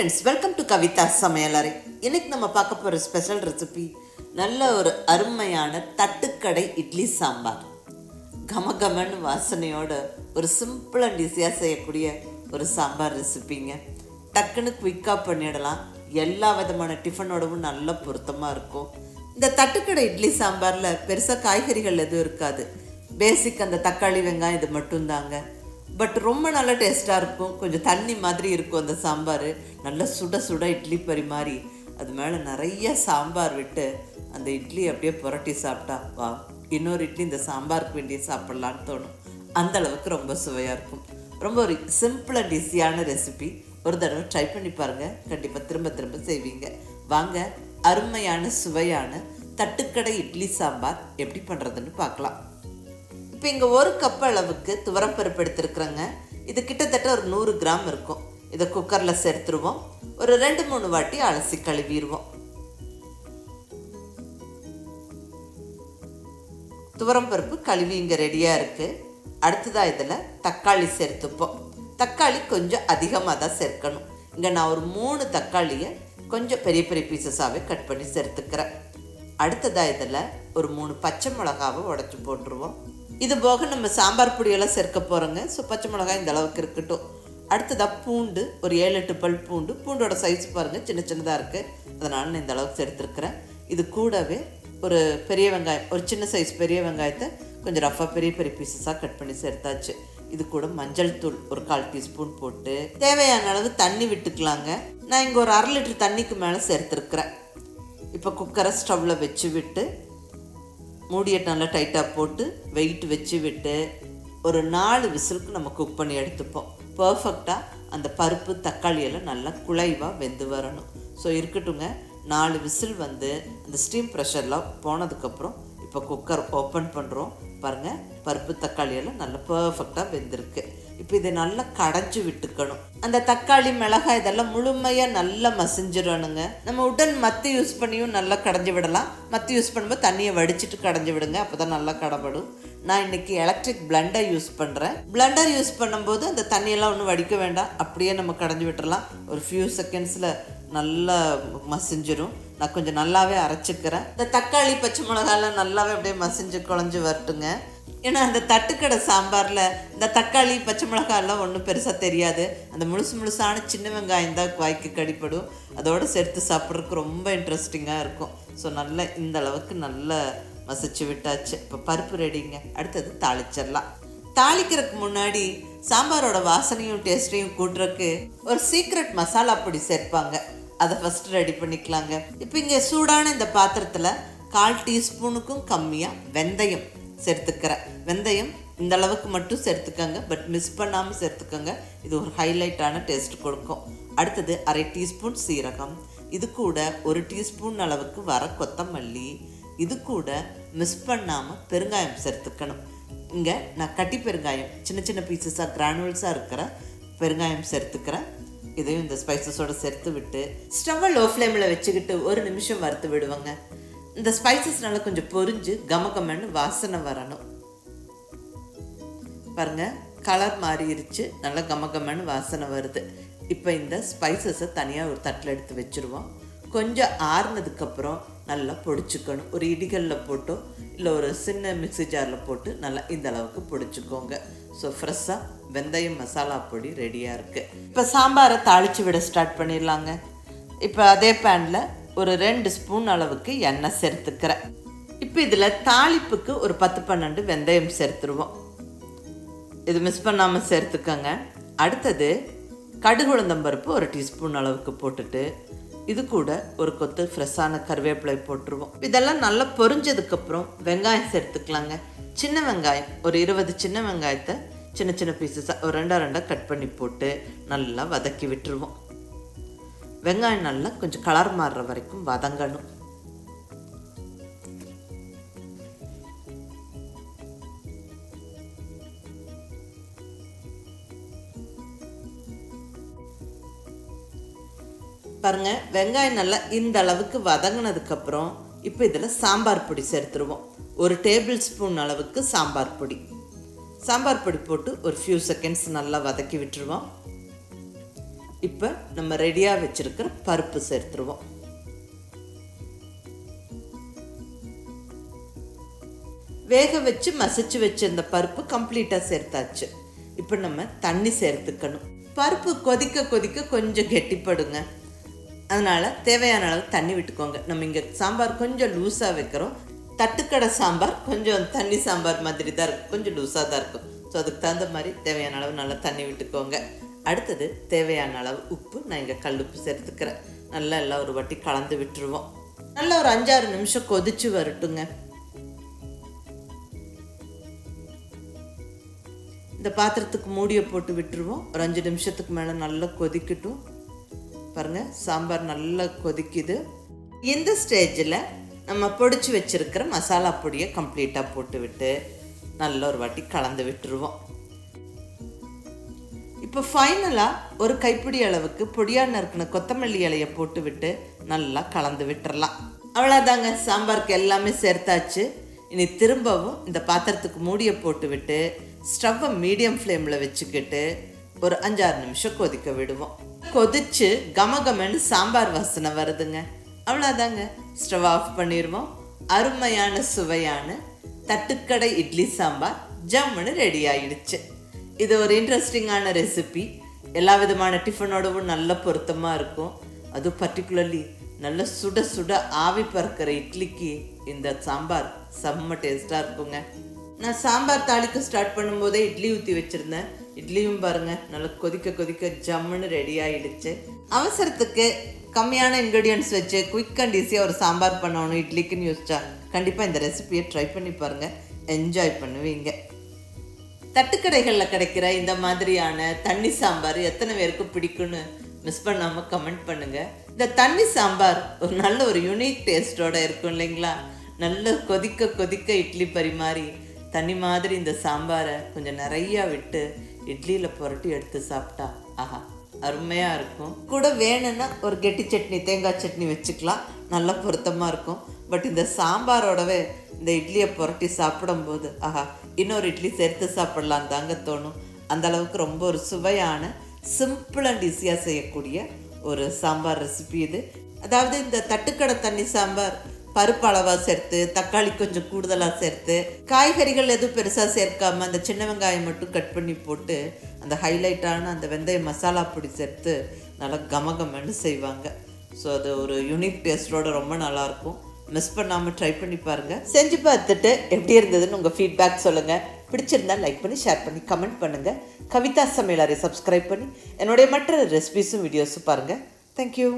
Friends welcome to Kavitha சமையலறை இன்னைக்கு நம்ம பார்க்க போகிற ஸ்பெஷல் ரெசிபி நல்ல ஒரு அருமையான தட்டுக்கடை இட்லி சாம்பார். கமகமன் வாசனையோட ஒரு சிம்பிள் அண்ட் ஈஸியாக செய்யக்கூடிய ஒரு சாம்பார் ரெசிபிங்க டக்குன்னு குயிக்காக பண்ணிடலாம். எல்லா விதமான டிஃபனோடவும் நல்ல பொருத்தமாக இருக்கும். இந்த தட்டுக்கடை இட்லி சாம்பாரில் பெருசாக காய்கறிகள் எதுவும் இருக்காது. பேசிக் அந்த தக்காளி வெங்காயம் இது மட்டும்தாங்க. பட் ரொம்ப நல்ல டேஸ்ட்டாக இருக்கும். கொஞ்சம் தண்ணி மாதிரி இருக்கும் அந்த சாம்பார். நல்லா சுட சுட இட்லி பரிமாறி அது மேலே நிறைய சாம்பார் விட்டு அந்த இட்லி அப்படியே புரட்டி சாப்பிட்டா வா இன்னொரு இட்லி இந்த சாம்பாருக்கு வேண்டிய சாப்பிட்லான்னு தோணும். அந்த அளவுக்கு ரொம்ப சுவையாக இருக்கும். ரொம்ப ஒரு சிம்பிள் அண்ட் ஈஸியான ரெசிபி ஒரு தடவை ட்ரை பண்ணி பாருங்கள் கண்டிப்பாக திரும்ப திரும்ப செய்வீங்க. வாங்க அருமையான சுவையான தட்டுக்கடை இட்லி சாம்பார் எப்படி பண்ணுறதுன்னு பார்க்கலாம். இப்போ இங்கே ஒரு கப் அளவுக்கு துவரப்பருப்பு எடுத்துருக்குறேங்க. இது கிட்டத்தட்ட ஒரு நூறு கிராம் இருக்கும். இதை குக்கரில் சேர்த்துருவோம். ஒரு ரெண்டு மூணு வாட்டி அலசி கழுவிடுவோம். துவரம் பருப்பு கழுவி இங்கே ரெடியாக இருக்குது அடுத்ததாக இதில் தக்காளி சேர்த்துப்போம். தக்காளி கொஞ்சம் அதிகமாக தான் சேர்க்கணும். இங்கே நான் ஒரு மூணு தக்காளியை கொஞ்சம் பெரிய பெரிய பீசஸாகவே கட் பண்ணி சேர்த்துக்கிறேன். அடுத்ததாக இதில் ஒரு மூணு பச்சை மிளகாவை உடச்சி போட்டுருவோம். இது போக நம்ம சாம்பார் பொடியெல்லாம் சேர்க்க போகிறோங்க ஸோ பச்சை மிளகாய் இந்த அளவுக்கு இருக்கட்டும். அடுத்ததாக பூண்டு ஒரு ஏழு எட்டு பல் பூண்டு. பூண்டோட சைஸ் பாருங்கள் சின்ன சின்னதாக இருக்குது அதனால் நான் இந்த அளவுக்கு சேர்த்துருக்குறேன். இது கூடவே ஒரு பெரிய வெங்காயம் ஒரு சின்ன சைஸ் பெரிய வெங்காயத்தை கொஞ்சம் ரஃபாக பெரிய பெரிய பீசஸாக கட் பண்ணி சேர்த்தாச்சு. இது கூட மஞ்சள் தூள் ஒரு கால் டீஸ்பூன் போட்டு. தேவையான அளவு தண்ணி விட்டுக்கலாங்க. நான் இங்கே ஒரு அரை லிட்டர் தண்ணிக்கு மேலே சேர்த்துருக்குறேன். இப்போ குக்கரை ஸ்டவ்வில் வச்சு விட்டு மூடியை நல்லா டைட்டாக போட்டு வெயிட் வச்சு விட்டு ஒரு நாலு விசிலுக்கு நம்ம குக் பண்ணி எடுத்துப்போம். பர்ஃபெக்டாக அந்த பருப்பு தக்காளியெல்லாம் நல்லா குழைவாக வெந்து வரணும். ஸோ இருக்கட்டுங்க நாலு விசில் வந்து அந்த ஸ்டீம் ப்ரெஷர்லாம் போனதுக்கப்புறம் இப்போ குக்கர் ஓப்பன் பண்ணுறோம் பாருங்கள் பருப்பு தக்காளி எல்லாம் நல்லா பர்ஃபெக்டாக வெந்திருக்கு. இப்போ இதை நல்லா கடைஞ்சி விட்டுக்கணும். அந்த தக்காளி மிளகாய் இதெல்லாம் முழுமையாக நல்லா மசிஞ்சிடணுங்க. நம்ம உடன் மத்து யூஸ் பண்ணியும் நல்லா கடைஞ்சி விடலாம். மத்து யூஸ் பண்ணும்போது தண்ணியை வடிச்சிட்டு கடைஞ்சி விடுங்க அப்போ தான் நல்லா கடப்படும் நான் இன்னைக்கு எலக்ட்ரிக் பிளண்டர் யூஸ் பண்ணுறேன் பிளண்டர் யூஸ் பண்ணும்போது அந்த தண்ணியெல்லாம் ஒன்றும் வடிக்க வேண்டாம். அப்படியே நம்ம கடைஞ்சி விட்டுறலாம். ஒரு ஃபியூ செகண்ட்ஸில் நல்லா மசிஞ்சிரும். நான் கொஞ்சம் நல்லாவே அரைச்சிக்கிறேன். இந்த தக்காளி பச்சை மிளகாலாம் நல்லாவே அப்படியே மசிஞ்சு குழஞ்சி வரட்டுங்க. ஏன்னா அந்த தட்டுக்கடை சாம்பாரில் இந்த தக்காளி பச்சை மிளகாயெல்லாம் ஒன்றும் பெருசாக தெரியாது. அந்த முழுசு முழுசான சின்ன வெங்காயம் தான் வாய்க்கு கடிப்படும். அதோடு சேர்த்து சாப்பிட்றதுக்கு ரொம்ப இன்ட்ரெஸ்டிங்காக இருக்கும். ஸோ நல்லா இந்த அளவுக்கு நல்லா மசிச்சு விட்டாச்சு. இப்போ பருப்பு ரெடிங்க அடுத்தது தாளிச்சிடலாம். தாளிக்கிறதுக்கு முன்னாடி சாம்பாரோட வாசனையும் டேஸ்ட்டையும் கூட்டுறதுக்கு ஒரு சீக்ரெட் மசாலா பொடி சேர்ப்பாங்க. அதை ஃபஸ்ட்டு ரெடி பண்ணிக்கலாங்க. இப்போ இங்கே சூடான இந்த பாத்திரத்தில் கால் டீஸ்பூனுக்கும் கம்மியாக வெந்தயம் சேர்த்துக்கிறேன். வெந்தயம் இந்த அளவுக்கு மட்டும் சேர்த்துக்கோங்க. பட் மிஸ் பண்ணாமல் சேர்த்துக்கோங்க. இது ஒரு ஹைலைட்டான டேஸ்ட் கொடுக்கும். அடுத்தது அரை டீஸ்பூன் சீரகம். இது கூட ஒரு டீஸ்பூன் அளவுக்கு வர கொத்தமல்லி. இது கூட மிஸ் பண்ணாமல் பெருங்காயம் சேர்த்துக்கணும். இங்கே நான் கட்டி பெருங்காயம் சின்ன சின்ன பீசஸாக கிரானுவல்ஸாக இருக்கிற பெருங்காயம் சேர்த்துக்கிறேன். இதையும் இந்த ஸ்பைசஸோடு சேர்த்து விட்டு ஸ்டவ்வை லோ ஃப்ளேமில் வச்சுக்கிட்டு ஒரு நிமிஷம் வறுத்து விடுவாங்க. இந்த ஸ்பைசஸ் நல்லா கொஞ்சம் கம கமகமன்னு வாசனை வரணும். பாருங்க கலர் மாறிடுச்சு நல்லா கமகமன்னு வாசனை வருது. இப்போ இந்த ஸ்பைசஸை தனியாக ஒரு தட்டில் எடுத்து வச்சுருவோம். கொஞ்சம் ஆறுனதுக்கப்புறம் நல்லா பொடிச்சுக்கணும். ஒரு இடிகளில் போட்டோ இல்லை ஒரு சின்ன மிக்ஸி ஜாரில் போட்டு நல்லா இந்த அளவுக்கு பொடிச்சுக்கோங்க. ஸோ ஃப்ரெஷ்ஷாக வெந்தயம் மசாலா பொடி ரெடியாக இருக்குது இப்போ சாம்பாரை தாளித்து விட ஸ்டார்ட் பண்ணிடலாங்க. இப்போ அதே பேனில் ஒரு ரெண்டு ஸ்பூன் அளவுக்கு எண்ணெய் சேர்த்துக்கிறேன். இப்போ இதில் தாளிப்புக்கு ஒரு பத்து பன்னெண்டு வெந்தயம் சேர்த்துருவோம். இது மிஸ் பண்ணாமல் சேர்த்துக்கோங்க. அடுத்தது கடுகு உளுந்தம்பருப்பு ஒரு டீஸ்பூன் அளவுக்கு போட்டுட்டு இது கூட ஒரு கொத்து ஃப்ரெஷ்ஷான கருவேப்பிலை போட்டுருவோம். இதெல்லாம் நல்லா பொரிஞ்சதுக்கப்புறம் வெங்காயம் சேர்த்துக்கலாங்க. சின்ன வெங்காயம் ஒரு இருபது சின்ன வெங்காயத்தை சின்ன சின்ன பீசஸாக ஒரு ரெண்டாக ரெண்டாக கட் பண்ணி போட்டு நல்லா வதக்கி விட்டுருவோம். வெங்காயம் நல்லா கொஞ்சம் கலர் மாறுற வரைக்கும் வதங்கணும். பாருங்கள் வெங்காயம் நல்லா இந்த அளவுக்கு வதங்கினதுக்கப்புறம் இப்போ இதில் சாம்பார் பொடி சேர்த்துருவோம். ஒரு டேபிள் ஸ்பூன் அளவுக்கு சாம்பார் பொடி. சாம்பார் பொடி போட்டு ஒரு ஃபியூ செகண்ட்ஸ் நல்லா வதக்கி விட்டுருவோம். இப்போ நம்ம ரெடியாக வச்சுருக்கிற பருப்பு சேர்த்துருவோம். வேக வச்சு மசிச்சு வச்சிருந்த இந்த பருப்பு கம்ப்ளீட்டாக சேர்த்தாச்சு. இப்போ நம்ம தண்ணி சேர்த்துக்கணும். பருப்பு கொதிக்க கொதிக்க கொஞ்சம் கெட்டிப்படுங்க. அதனால் தேவையான அளவு தண்ணி விட்டுக்கோங்க. நம்ம இங்கே சாம்பார் கொஞ்சம் லூஸாக வைக்கிறோம். தட்டுக்கடை சாம்பார் கொஞ்சம் தண்ணி சாம்பார் மாதிரி தான் இருக்கும். கொஞ்சம் லூஸாக தான் இருக்கும். ஸோ அதுக்கு தகுந்த மாதிரி தேவையான அளவு நல்லா தண்ணி விட்டுக்கோங்க. அடுத்தது தேவையான அளவு உப்பு. நான் இங்கே கல்லுப்பு சேர்த்துக்கிறேன். நல்லா எல்லாம் ஒரு வாட்டி கலந்து விட்டுருவோம். நல்லா ஒரு அஞ்சாறு நிமிஷம் கொதிச்சு வரட்டுங்க. இந்த பாத்திரத்துக்கு மூடியை போட்டு விட்டுருவோம். ஒரு அஞ்சு நிமிஷத்துக்கு மேலே நல்லா கொதிக்கட்டும். பாருங்கள் சாம்பார் நல்லா கொதிக்குது. இந்த ஸ்டேஜில் நம்ம பொடிச்சு வச்சுருக்கிற மசாலா பொடியை கம்ப்ளீட்டாக போட்டு விட்டு நல்ல ஒரு வாட்டி கலந்து விட்டுருவோம். இப்போ ஃபைனலாக ஒரு கைப்பிடி அளவுக்கு பொடியாக நறுக்கின கொத்தமல்லி இலையை போட்டு விட்டு நல்லா கலந்து விட்டுறலாம். அவ்வளோதாங்க சாம்பாருக்கு எல்லாமே சேர்த்தாச்சு. இனி திரும்பவும் இந்த பாத்திரத்துக்கு மூடியை போட்டு விட்டு ஸ்டவ்வை மீடியம் ஃப்ளேமில் வச்சுக்கிட்டு ஒரு அஞ்சாறு நிமிஷம் கொதிக்க விடுவோம். கொதிச்சு கமகமன்னு சாம்பார் வாசனை வருதுங்க. அவ்வளோதாங்க ஸ்டவ் ஆஃப் பண்ணிடுவோம் அருமையான சுவையான தட்டுக்கடை இட்லி சாம்பார் ஜம்முன்னு ரெடி ஆயிடுச்சு. இது ஒரு இன்ட்ரெஸ்டிங்கான ரெசிபி எல்லா விதமான டிஃபனோடவும் நல்ல பொருத்தமாக இருக்கும். அதுவும் பர்டிகுலர்லி நல்ல சுட சுட ஆவி பறக்கிற இட்லிக்கு இந்த சாம்பார் செம்ம டேஸ்ட்டாக இருக்குங்க. நான் சாம்பார் தாளிக்க ஸ்டார்ட் பண்ணும்போதே இட்லி ஊற்றி வச்சுருந்தேன். இட்லியும் பாருங்கள் நல்லா கொதிக்க கொதிக்க ஜம்முன்னு ரெடி ஆயிடுச்சு. அவசரத்துக்கு கம்மியான இன்க்ரீடியன்ஸ் வச்சு குயிக் அண்ட் ஈஸியாக ஒரு சாம்பார் பண்ணணும் இட்லிக்குன்னு யோசிச்சா கண்டிப்பாக இந்த ரெசிபியை ட்ரை பண்ணி பாருங்கள் என்ஜாய் பண்ணுவீங்க. தட்டுக்கடைகளில் கிடைக்கிற இந்த மாதிரியான தண்ணி சாம்பார் எத்தனை பேருக்கு பிடிக்கும்னு மிஸ் பண்ணாமல் கமெண்ட் பண்ணுங்கள் இந்த தண்ணி சாம்பார் ஒரு நல்ல ஒரு யூனிக் டேஸ்ட்டோட இருக்கும் இல்லைங்களா? நல்ல கொதிக்க கொதிக்க இட்லி பரிமாறி தண்ணி மாதிரி இந்த சாம்பாரை கொஞ்சம் நிறையா விட்டு இட்லியில் புரட்டி எடுத்து சாப்பிட்டா ஆஹா. அருமையாக இருக்கும். கூட வேணும்னா ஒரு கெட்டி சட்னி தேங்காய் சட்னி வச்சுக்கலாம். நல்லா பொருத்தமாக இருக்கும். பட் இந்த சாம்பாரோடவே இந்த இட்லியை புரட்டி சாப்பிடும்போது ஆஹா இன்னொரு இட்லி சேர்த்து சாப்பிடலாம் தாங்க தோணும். அந்த அளவுக்கு ரொம்ப ஒரு சுவையான சிம்பிள் அண்ட் ஈஸியாக செய்யக்கூடிய ஒரு சாம்பார் ரெசிபி இது. அதாவது இந்த தட்டுக்கடை தண்ணி சாம்பார் பருப்பு அளவாக சேர்த்து தக்காளி கொஞ்சம் கூடுதலாக சேர்த்து காய்கறிகள் எதுவும் பெருசாக சேர்க்காமல் அந்த சின்ன வெங்காயம் மட்டும் கட் பண்ணி போட்டு அந்த ஹைலைட்டான அந்த வெந்தய மசாலா பொடி சேர்த்து நல்லா கமகமன்னு செய்வாங்க. ஸோ அது ஒரு யூனிக் டேஸ்டோட ரொம்ப நல்லாயிருக்கும். மிஸ் பண்ணாமல் ட்ரை பண்ணி பாருங்கள் செஞ்சு பார்த்துட்டு எப்படி இருந்ததுன்னு உங்கள் ஃபீட்பேக் சொல்லுங்கள் பிடிச்சிருந்தா லைக் பண்ணி ஷேர் பண்ணி கமெண்ட் பண்ணுங்கள் கவிதா சமையலாரை சப்ஸ்கிரைப் பண்ணி என்னுடைய மற்ற ரெசிபிஸும் வீடியோஸும் பாருங்கள் தேங்க்யூ